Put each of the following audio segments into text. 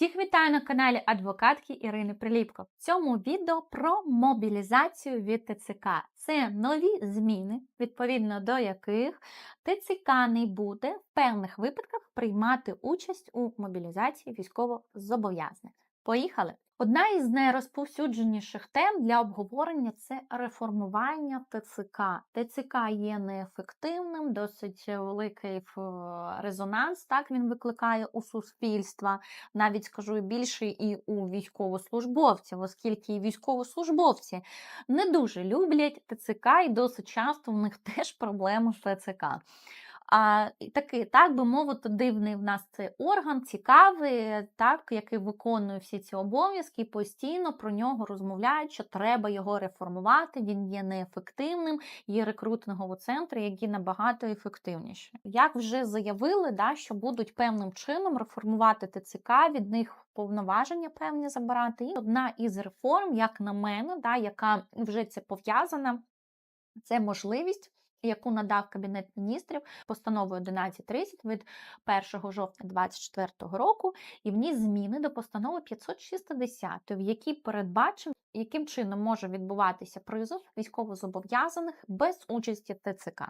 Всіх вітаю на каналі адвокатки Ірини Приліпко. В цьому відео про мобілізацію від ТЦК. Це нові зміни, відповідно до яких ТЦК не буде в певних випадках приймати участь у мобілізації військовозобов'язаних. Поїхали! Одна із найрозповсюдженіших тем для обговорення це реформування ТЦК. ТЦК є неефективним, досить великий резонанс. Так він викликає у суспільства, навіть скажу більше і у військовослужбовців, оскільки і військовослужбовці не дуже люблять ТЦК, і досить часто в них теж проблеми з ТЦК. А, Такий, так би мовити, дивний в нас цей орган, цікавий, так, який виконує всі ці обов'язки, і постійно про нього розмовляють, що треба його реформувати, він є неефективним, є рекрутингові центри, які набагато ефективніші. Як вже заявили, да, що будуть певним чином реформувати ТЦК, від них повноваження певні забирати. І одна із реформ, як на мене, да, яка вже це пов'язана, це можливість яку надав Кабінет міністрів постановою 1130 від 1 жовтня 2024 року, і вніс зміни до постанови 560, в якій передбачив, яким чином може відбуватися призов військовозобов'язаних без участі ТЦК.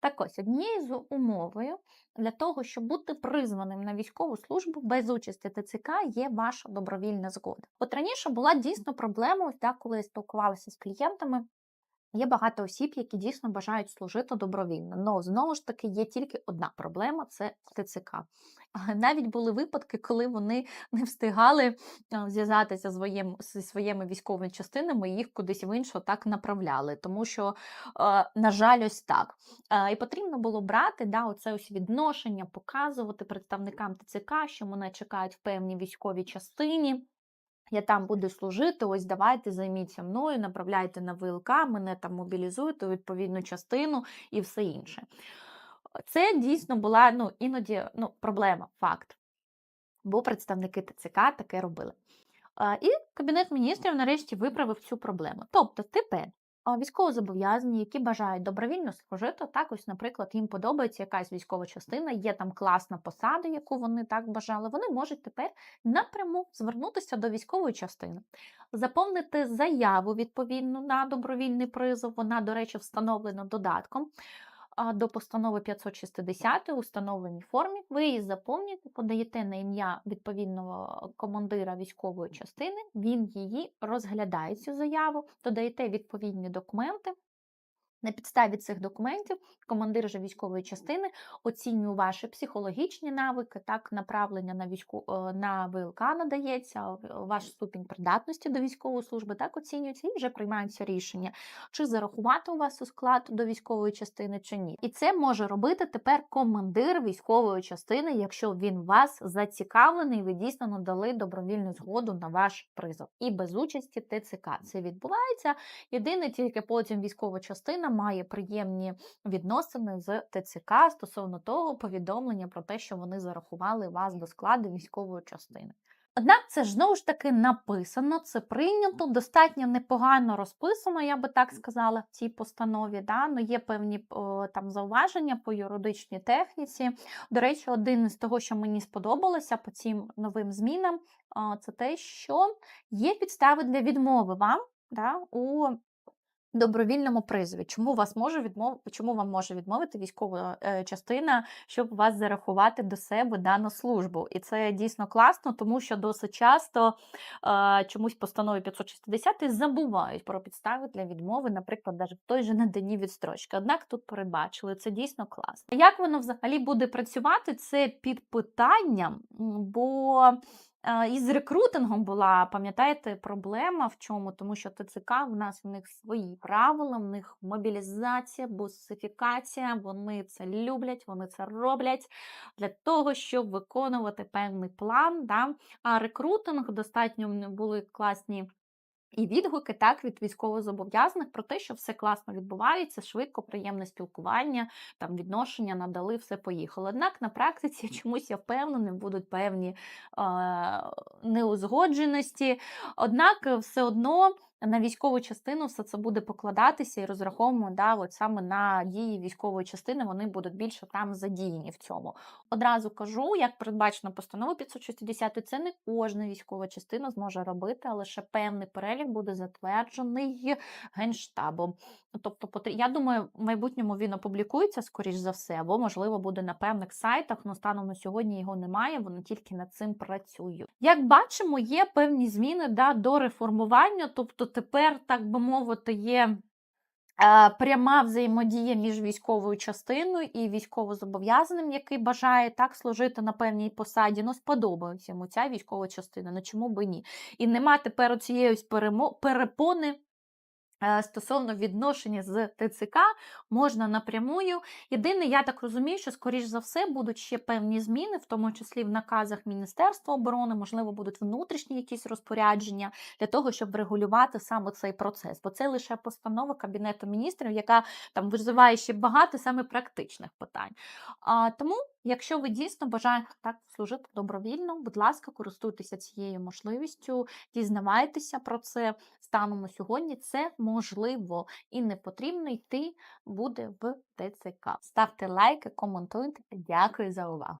Так ось однією з умовою для того, щоб бути призваним на військову службу без участі ТЦК, є ваша добровільна згода. От раніше була дійсно проблема, коли я спілкувалася з клієнтами. Є багато осіб, які дійсно бажають служити добровільно. Но знову ж таки є тільки одна проблема це ТЦК. Навіть були випадки, коли вони не встигали зв'язатися зі своїми військовими частинами і їх кудись в інше так направляли. Тому що, на жаль, ось так. І потрібно було брати да, оце ось відношення, показувати представникам ТЦК, що мене чекають в певній військовій частині. Я там буду служити, ось давайте займіться мною, направляйте на ВЛК, мене там мобілізуйте відповідну частину і все інше. Це дійсно була ну, іноді ну, проблема, факт. Бо представники ТЦК таке робили. І Кабінет міністрів нарешті виправив цю проблему. Тобто тепер військовозобов'язані, які бажають добровільно служити, так ось, наприклад, їм подобається якась військова частина, є там класна посада, яку вони так бажали. Вони можуть тепер напряму звернутися до військової частини, заповнити заяву відповідну на добровільний призов. Вона, до речі, встановлена додатком до постанови 560 у встановленій формі. Ви її заповнюєте, подаєте на ім'я відповідного командира військової частини, він її розглядає цю заяву, додаєте відповідні документи. На підставі цих документів командир же військової частини оцінює ваші психологічні навики, так, направлення на війську е, на ВЛК надається, ваш ступінь придатності до військової служби так оцінюється і вже приймаються рішення, чи зарахувати у вас у склад до військової частини, чи ні. І це може робити тепер командир військової частини, якщо він вас зацікавлений, ви дійсно надали добровільну згоду на ваш призов. І без участі ТЦК це відбувається. Єдине, тільки потім військова частина має приємні відносини з ТЦК стосовно того повідомлення про те, що вони зарахували вас до складу військової частини. Однак це ж знову ж таки написано, це прийнято, достатньо непогано розписано, я би так сказала, в цій постанові. Да? Ну, Є певні о, там зауваження по юридичній техніці. До речі, один із того, що мені сподобалося по цим новим змінам, о, це те, що є підстави для відмови вам да, у добровільному призові. Чому вас може відмов... Чому вам може відмовити військова е, частина, щоб вас зарахувати до себе дану службу? І це дійсно класно, тому що досить часто е, чомусь постанови 560 забувають про підстави для відмови, наприклад, навіть в той же наданні відстрочки. Однак тут передбачили це дійсно класно. Як воно взагалі буде працювати? Це під питанням, бо із рекрутингом була, пам'ятаєте, проблема в чому? Тому що ТЦК в нас в них свої правила, в них мобілізація, бусифікація, вони це люблять, вони це роблять для того, щоб виконувати певний план. Да? А рекрутинг достатньо були класні. І відгуки так від військовозобов'язаних про те, що все класно відбувається, швидко, приємне спілкування, там відношення надали, все поїхало. Однак на практиці чомусь я впевнена, будуть певні е, неузгодженості. Однак все одно на військову частину все це буде покладатися і розраховуємо да, от саме на дії військової частини, вони будуть більше там задіяні в цьому. Одразу кажу, як передбачено постановою 560, це не кожна військова частина зможе робити, а лише певний перелік буде затверджений Генштабом. Тобто, я думаю, в майбутньому він опублікується, скоріш за все, або, можливо, буде на певних сайтах, але станом на сьогодні його немає, вони тільки над цим працюють. Як бачимо, є певні зміни да, до реформування, тобто тепер, так би мовити, є. е, Пряма взаємодія між військовою частиною і військовозобов'язаним, який бажає так служити на певній посаді. Ну, сподобається йому ця військова частина. Ну чому би ні? І нема тепер цієї перепони стосовно відношення з ТЦК можна напрямую. Єдине, я так розумію, що, скоріш за все, будуть ще певні зміни, в тому числі в наказах Міністерства оборони, можливо, будуть внутрішні якісь розпорядження для того, щоб регулювати саме цей процес. Бо це лише постанова Кабінету міністрів, яка там визиває ще багато саме практичних питань. А, тому, якщо ви дійсно бажаєте так служити добровільно, будь ласка, користуйтеся цією можливістю, дізнавайтеся про це станом на сьогодні. Це можливо і не потрібно йти буде в ТЦК. Ставте лайки, коментуйте. Дякую за увагу.